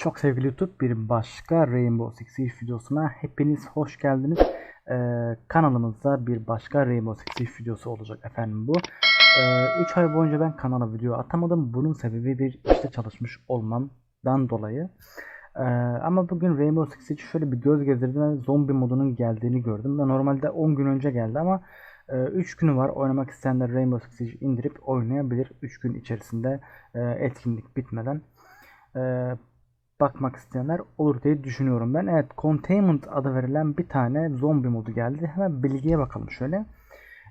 Çok sevgili YouTube bir başka Rainbow Six Siege videosuna hepiniz hoş geldiniz. Ee, kanalımızda bir başka Rainbow Six Siege videosu olacak efendim bu. 3 ay boyunca ben kanala video atamadım. Bunun sebebi bir işte çalışmış olmamdan dolayı. Ee, ama bugün Rainbow Six Siege şöyle bir göz gezdirdim ve zombi modunun geldiğini gördüm. Ve normalde 10 gün önce geldi ama 3 günü var. Oynamak isteyenler Rainbow Six Siege indirip oynayabilir. 3 gün içerisinde e, etkinlik bitmeden. Bakmak isteyenler olur diye düşünüyorum ben. Evet Containment adı verilen bir tane zombi modu geldi. Hemen bilgiye bakalım şöyle.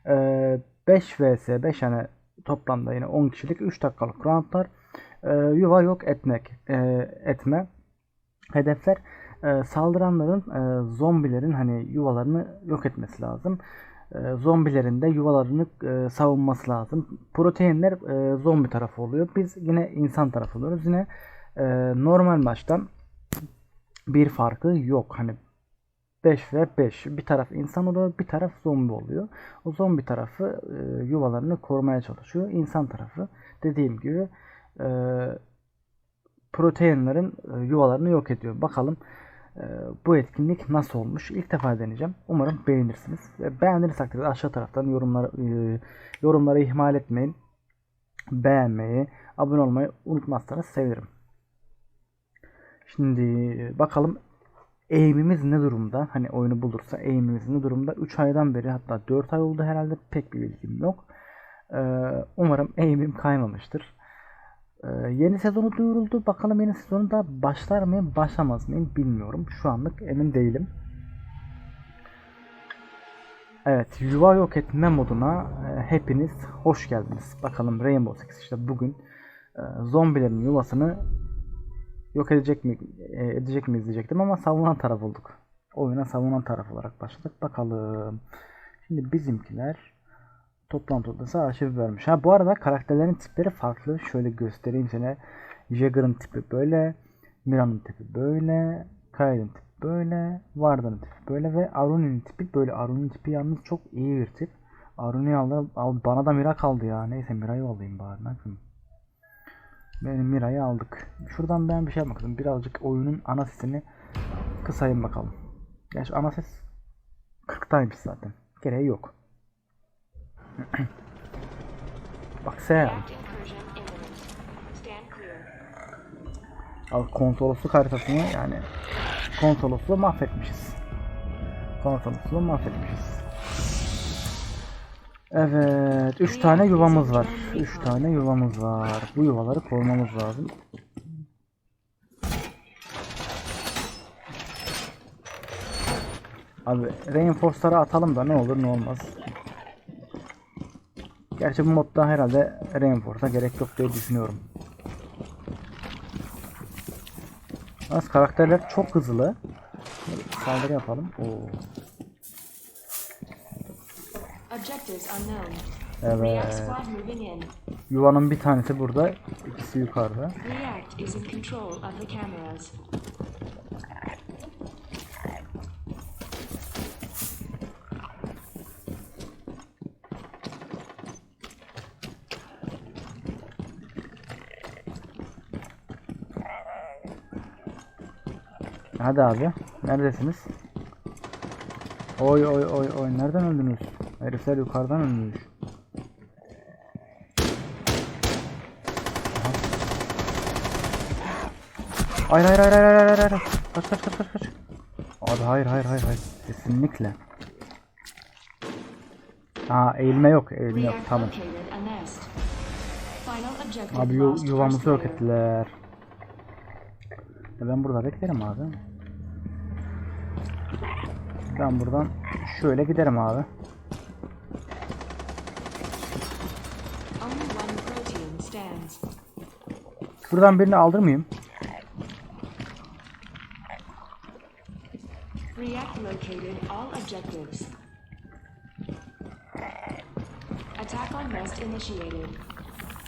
Ee, 5 vs 5 yani toplamda yine 10 kişilik 3 dakikalık roundlar. Ee, yuva yok etmek e, etme. Hedefler e, saldıranların e, zombilerin hani yuvalarını yok etmesi lazım. E, zombilerin de yuvalarını e, savunması lazım. Proteinler e, zombi tarafı oluyor. Biz yine insan tarafı oluyoruz. Yine e, normal maçtan bir farkı yok. Hani 5 ve 5. Bir taraf insan oluyor, bir taraf zombi oluyor. O zombi tarafı e, yuvalarını korumaya çalışıyor. İnsan tarafı dediğim gibi e, proteinlerin e, yuvalarını yok ediyor. Bakalım e, bu etkinlik nasıl olmuş? İlk defa deneyeceğim. Umarım beğenirsiniz. Ve beğendiğiniz takdirde aşağı taraftan yorumları e, yorumları ihmal etmeyin. Beğenmeyi, abone olmayı unutmazsanız sevinirim. Şimdi bakalım eğimimiz ne durumda? Hani oyunu bulursa eğimimiz ne durumda? 3 aydan beri hatta 4 ay oldu herhalde pek bir bilgim yok. Ee, umarım eğimim kaymamıştır. Ee, yeni sezonu duyuruldu. Bakalım yeni sezonda başlar mıyım başlamaz mıyım bilmiyorum. Şu anlık emin değilim. Evet yuva yok etme moduna e, hepiniz hoş geldiniz. Bakalım Rainbow Six işte bugün e, zombilerin yuvasını yok edecek mi e, edecek miyiz diyecektim ama savunan taraf olduk. Oyuna savunan taraf olarak başladık. Bakalım. Şimdi bizimkiler toplantı odası arşiv vermiş. Ha bu arada karakterlerin tipleri farklı. Şöyle göstereyim sana. Jagger'ın tipi böyle, Mira'nın tipi böyle, Kyle'ın tipi böyle, Varda'nın tipi böyle ve Aruni'nin tipi böyle. Aruni'nin tipi yalnız çok iyi bir tip. Aruni'yi aldı. Al, bana da Mira kaldı ya. Neyse Mira'yı alayım bari. Ne yapayım? Benim Mira'yı aldık. Şuradan ben bir şey yapmak. Birazcık oyunun ana sesini kısayım bakalım. Gerçi ana ses 40'taymış zaten. Gereği yok. Bak sen. Al konsolosluk haritasını yani konsolosluğu mahvetmişiz. Konsolosluğu mahvetmişiz. Evet, 3 tane yuvamız var. 3 tane yuvamız var. Bu yuvaları korumamız lazım. Abi reinforce'ları atalım da ne olur ne olmaz. Gerçi bu modda herhalde reinforce'a gerek yok diye düşünüyorum. Yalnız karakterler çok hızlı. Saldırı yapalım. Oo. Evet. Yuvanın bir tanesi burada, ikisi yukarıda. React is in control of the cameras. Hadi abi, neredesiniz? Oy oy oy oy, nereden öldünüz? Herifler yukarıdan ölmüş. Hayır hayır hayır hayır hayır hayır. Kaç kaç kaç kaç kaç. Abi hayır hayır hayır hayır. Kesinlikle. Aa eğilme yok, eğilme yok. Tamam. Abi yu yuvamızı yok ettiler. E ben burada beklerim abi. Ben buradan şöyle giderim abi. Only one protein stands. Şuradan birini aldırmayayım. React located all objectives. Attack on nest initiated.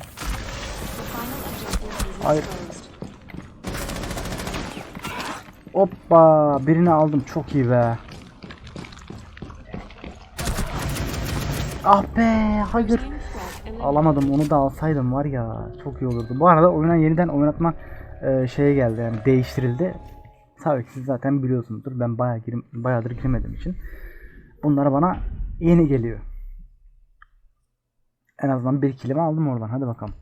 The final objective is Hayır. Hoppa birini aldım çok iyi be. Ah be hayır. Alamadım onu da alsaydım var ya çok iyi olurdu. Bu arada oyuna yeniden oynatma e, şeye geldi yani değiştirildi. Tabii ki siz zaten biliyorsunuzdur. Ben bayağı girim, bayağıdır girmediğim için. Bunlar bana yeni geliyor. En azından bir kelime aldım oradan. Hadi bakalım.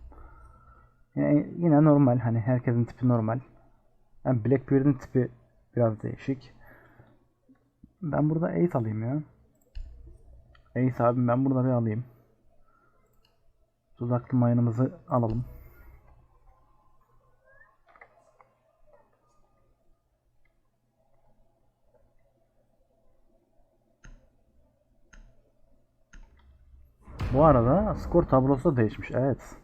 Yine, yine normal. Hani herkesin tipi normal. Yani Blackbeard'in tipi biraz değişik. Ben burada Ace alayım ya. Ace abim ben burada bir alayım. Tuzaklı mayınımızı alalım. Bu arada skor tablosu da değişmiş. Evet.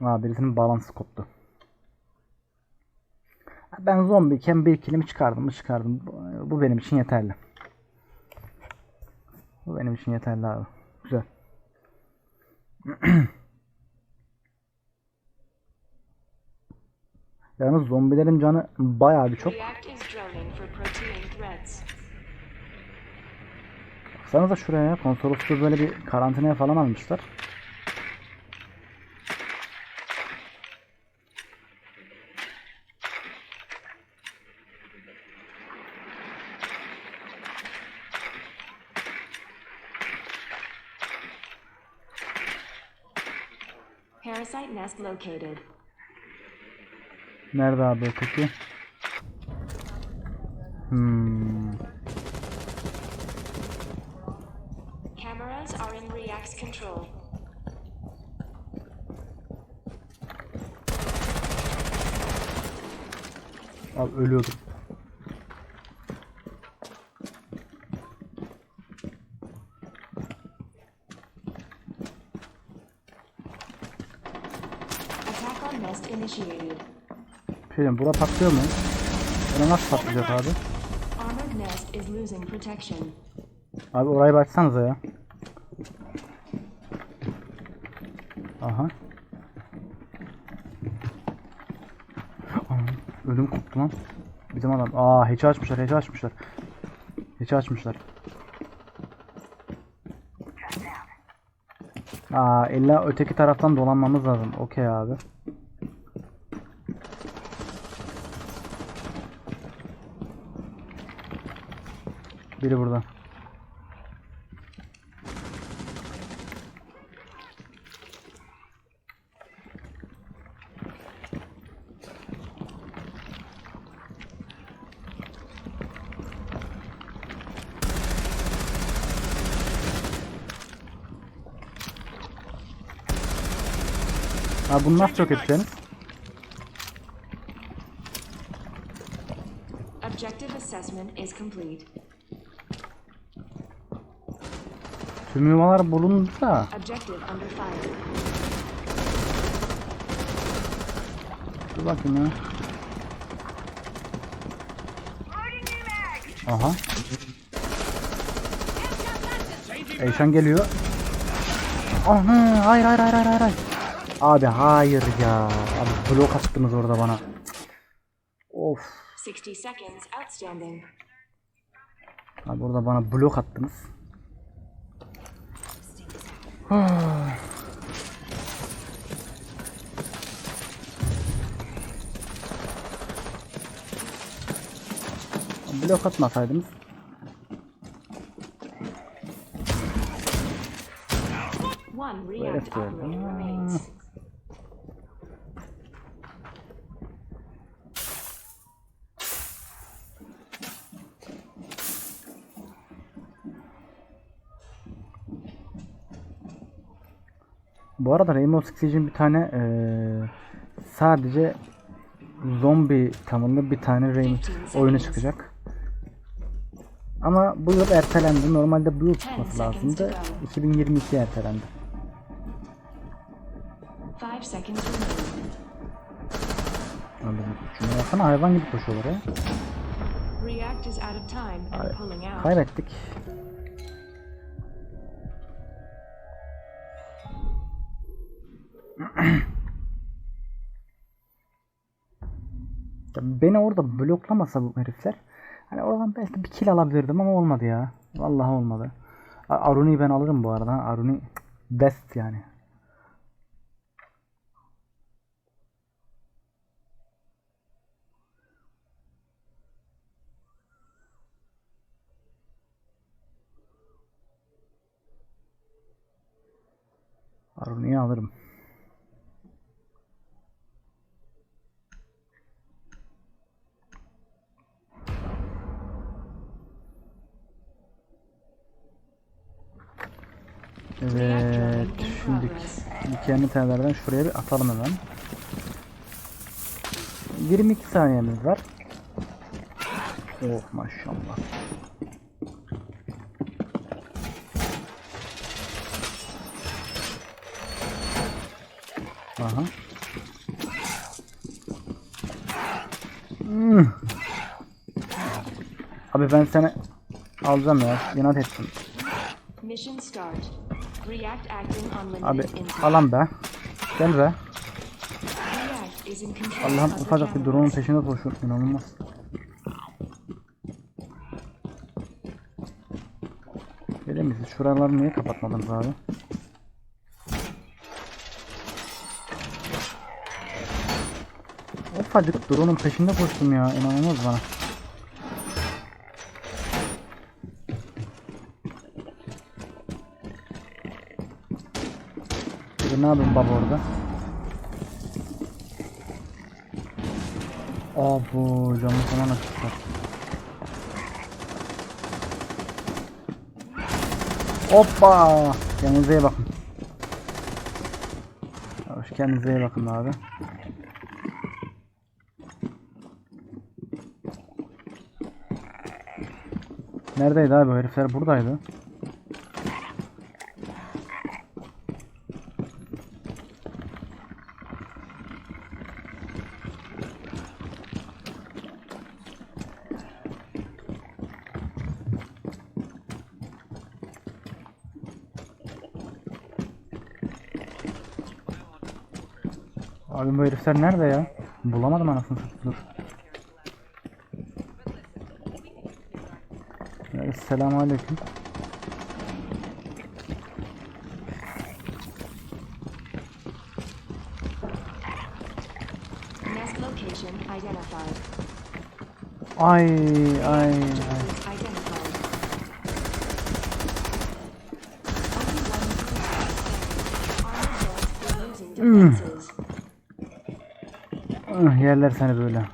Aa, birisinin balansı koptu. Ben zombiyken bir kilimi çıkardım mı çıkardım. Bu- benim için yeterli. Bu benim için yeterli abi. Güzel. Yalnız zombilerin canı bayağı bir çok. Baksanıza şuraya ya, konsolosu böyle bir karantinaya falan almışlar. Parasite nest located. Nerede abi öteki? Hmm. Cameras are in React's control. Abi ölüyordum. Diyeyim, bura patlıyor mu? Bura nasıl patlayacak abi? Abi orayı bir açsanıza ya. Aha. Anam, Ödüm koptu lan. Bizim adam. Aa hatch'i açmışlar, hatch'i açmışlar. Hatch'i açmışlar. Aa illa öteki taraftan dolanmamız lazım. Okey abi. Biri burada. Ha bunu çok edeceksiniz? Objective assessment is complete. Tüm yuvalar bulundu da. Dur bakayım ya. Aha. Eyşan geliyor. Aha, hayır hayır hayır hayır hayır. Abi hayır ya. Abi blok attınız orada bana. Of. 60 seconds outstanding. Abi orada bana blok attınız. blok atmasaydınız. One React Bu arada Rainbow Six Siege'in bir tane eee, sadece zombi temalı bir tane Rainbow oyunu çıkacak. Ama bu yıl ertelendi. Normalde bu yıl çıkması lazımdı. 2022 ertelendi. Şuna baksana hayvan gibi koşuyorlar ya. Kaybettik. Beni orada bloklamasa bu herifler hani oradan belki bir kill alabilirdim ama olmadı ya. Vallahi olmadı. Aruni'yi ben alırım bu arada. Aruni best yani. Aruni'yi alırım. Evet. Şimdi dikenli tellerden şuraya bir atalım hemen. 22 saniyemiz var. Oh maşallah. Aha. Hmm. Abi ben seni alacağım ya. İnat ettim. Mission start. React acting on Abi alan be. Gel be. Allah'ım ufacık bir drone'un peşinde koşuyorum. İnanılmaz. Gelir misiniz? Şuraları niye kapatmadınız abi? Ufacık drone'un peşinde koştum ya. İnanılmaz bana. Yapayım baba orada? Abo camı falan açmışlar. Hoppa! Kendinize iyi bakın. Hoş kendinize iyi bakın abi. Neredeydi abi herifler buradaydı. Herifler nerede ya? Bulamadım anasını dur. Selamun aleyküm. Ay ay ay. Yerler seni böyle.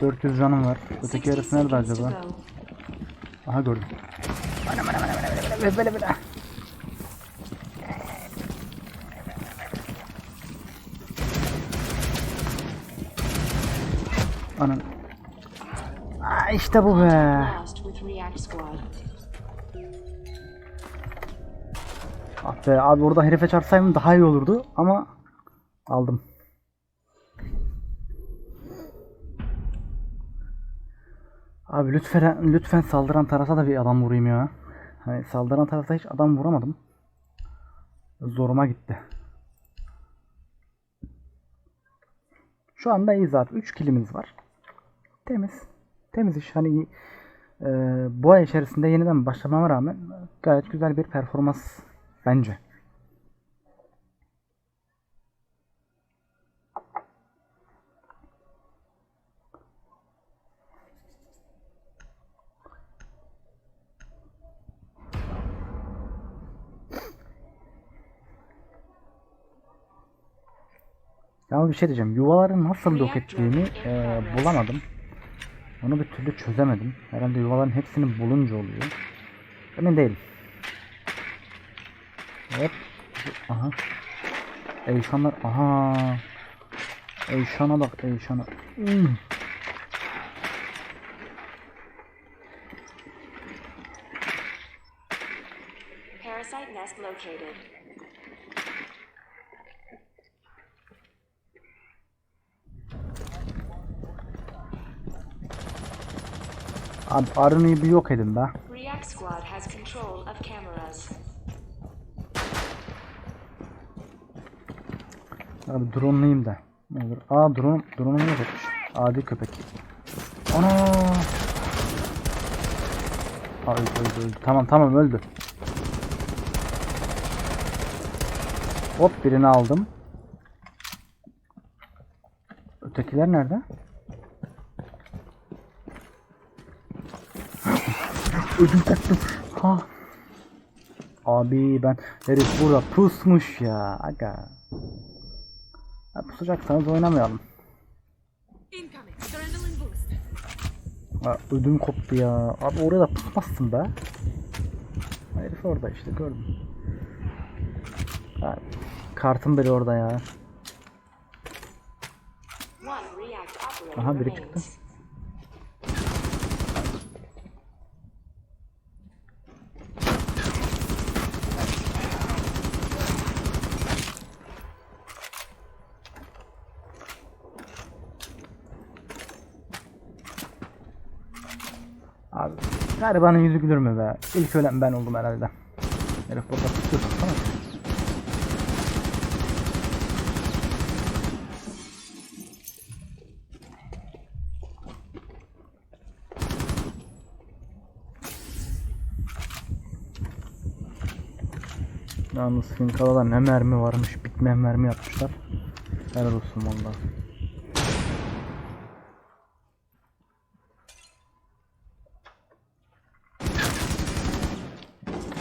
...400 canım var. Öteki 60 herif nerede acaba? Aha gördüm. Bana bana bana bana bana böyle böyle. Anan. Aa, işte bu be. Ah be abi orada herife çarpsaydım daha iyi olurdu ama aldım. Abi lütfen lütfen saldıran tarafa da bir adam vurayım ya. Hani saldıran tarafta hiç adam vuramadım. Zoruma gitti. Şu anda iyi zaten. 3 kilimiz var. Temiz. Temiz iş. Hani e, bu ay içerisinde yeniden başlamama rağmen gayet güzel bir performans bence. Yalnız bir şey diyeceğim. Yuvaları nasıl yok ettiğini e, bulamadım. Onu bir türlü çözemedim. Herhalde yuvaların hepsini bulunca oluyor. Emin değilim. Hop. Aha. Eyşanlar. Aha. Eyşana bak Eyşana. Hmm. Parasite nest located. Abi arınıyı bir yok edin be. React squad has control of cameras. Abi drone'layım da. Ne olur. Aa drone, drone'u yok etmiş. Adi köpek. Ana. Aa, öldü, öldü, öldü. Tamam tamam öldü. Hop birini aldım. Ötekiler nerede? Ödüm koptu. Ha. Abi ben herif burada pusmuş ya. Aga. Ha, pusacaksanız oynamayalım. Ha, ödüm koptu ya. Abi oraya da pusmazsın be. Herif orada işte gördüm. Ha, kartım biri orada ya. Aha, biri çıktı. Abi garibanın yüzü gülür mü be? İlk ölen ben oldum herhalde. Herif burada tutuyor baksana. Yalnız Finkala'da ne mermi varmış, bitmeyen mermi yapmışlar. Helal olsun valla.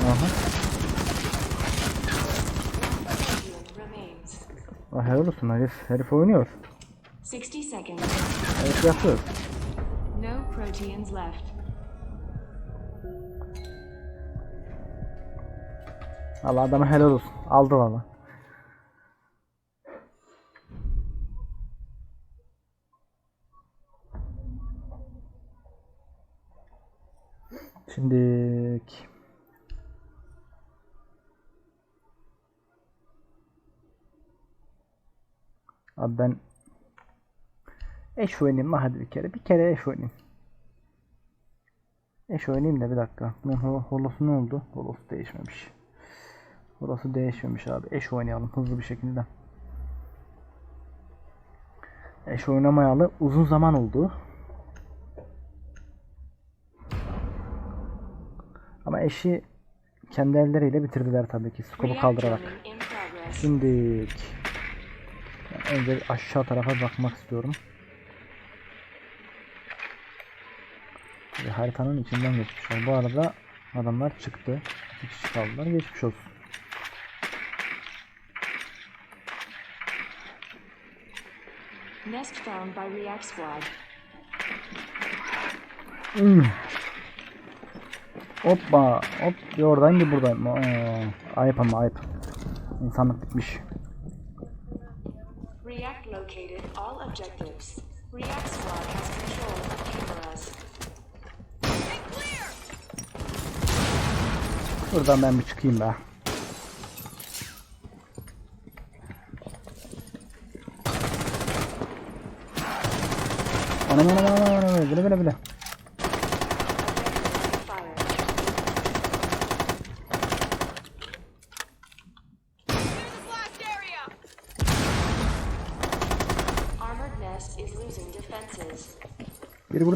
Aha. Champion remains. Ah, helal olsun herif, herif oynuyor. 60 seconds. Herif yapıyor. No proteins left. Valla adama helal olsun. Aldı valla. Şimdi Abi ben eş oynayayım mı hadi bir kere. Bir kere eş oynayayım. Eş oynayayım da bir dakika. Bunun holo- holosu ne oldu? Holosu değişmemiş. Burası değişmemiş abi. Eş oynayalım hızlı bir şekilde. Eş oynamayalı uzun zaman oldu. Ama eşi kendi elleriyle bitirdiler tabii ki. React kaldırarak. Şimdi önce aşağı tarafa bakmak istiyorum. Bir haritanın içinden geçmişler. Bu arada adamlar çıktı. İki kişi kaldılar. Geçmiş olsun. Nest found by React Squad. Hmm. Hoppa. Hop. Bir oradan bir buradan. Ayıp ama ayıp. İnsanlık bitmiş. Located all objectives. React Squad has control of cameras. Şuradan ben bir çıkayım be. Anam anam anam anam bile bile bile.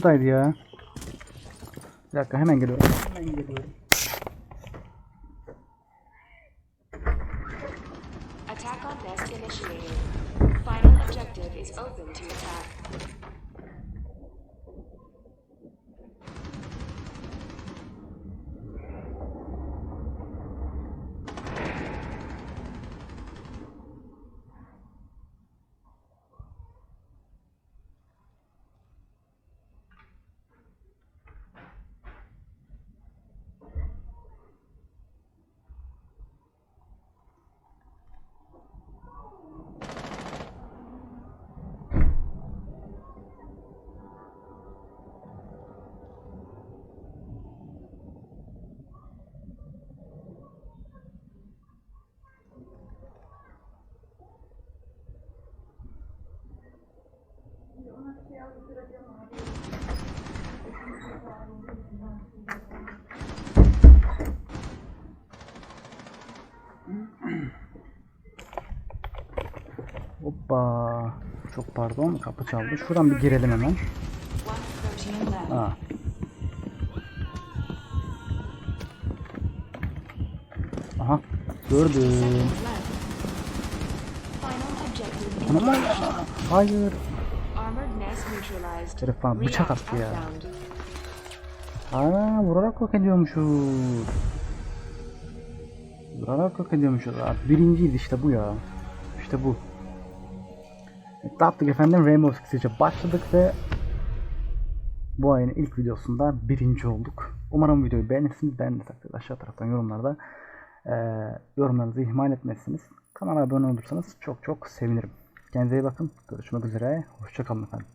Biri thì ya. Bir dakika hemen geliyorum. Hemen geliyorum. Attack on Nest initiated. Final objective is open to attack. Hoppa. Çok pardon kapı çaldı. Şuradan bir girelim hemen. Aa. Aha. Gördüm. Anam. Hayır. Herif bana bıçak attı ya. Ha vurarak yok ediyormuşuz. Vurarak yok ediyormuşuz. Abi, birinciyiz işte bu ya. İşte bu. Ne yaptık efendim? Rainbow Six Siege'e başladık ve bu ayın ilk videosunda birinci olduk. Umarım videoyu beğenirsiniz. Beğendiyseniz aşağı taraftan yorumlarda eee yorumlarınızı ihmal etmezsiniz. Kanala abone olursanız çok çok sevinirim. Kendinize iyi bakın. Görüşmek üzere. Hoşçakalın efendim.